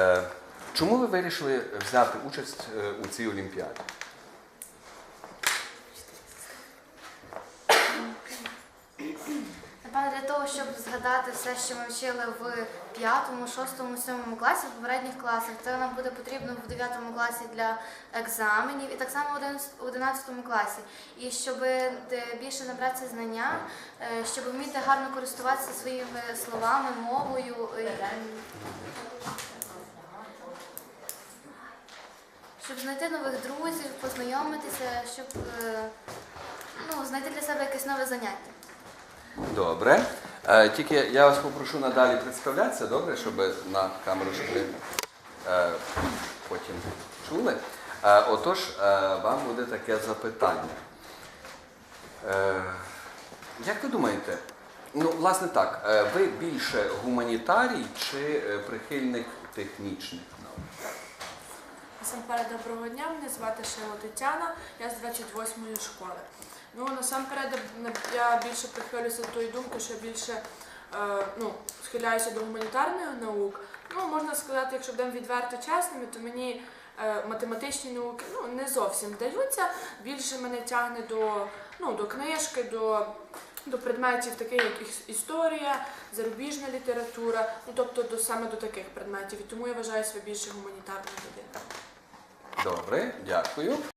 Е, Чому ви вирішили взяти участь е, у цій олімпіаді? Напевно, для того, щоб згадати все, що ми вчили в п'ятому, шостому, сьомому класі, в попередніх класах, це нам буде потрібно в дев'ятому класі для екзаменів і так само в одинадцятому класі. І щоб е, більше набратися знання, щоб вміти гарно користуватися своїми словами, мовою. е, Щоб знайти нових друзів, познайомитися, щоб е, ну, знайти для себе якесь нове заняття. Добре. Е, Тільки я вас попрошу надалі представлятися, добре, щоб на камеру щоб ви е, потім чули. Отож, вам буде таке запитання. Як ви думаєте, ну, власне так, ви більше гуманітарій чи прихильник технічних наук? Насамперед, доброго дня, мене звати Шило Тетяна, я з 28-ї школи. Ну, насамперед, я більше прихилюся до тої думки, що більше е, ну, схиляюся до гуманітарних наук. Ну, можна сказати, якщо будемо відверто чесними, то мені е, математичні науки ну, не зовсім вдаються. Більше мене тягне до, ну, до книжки, до, до предметів, таких як історія, зарубіжна література, ну тобто до, саме до таких предметів. І тому я вважаю себе більше гуманітарною людиною. Добре, дякую.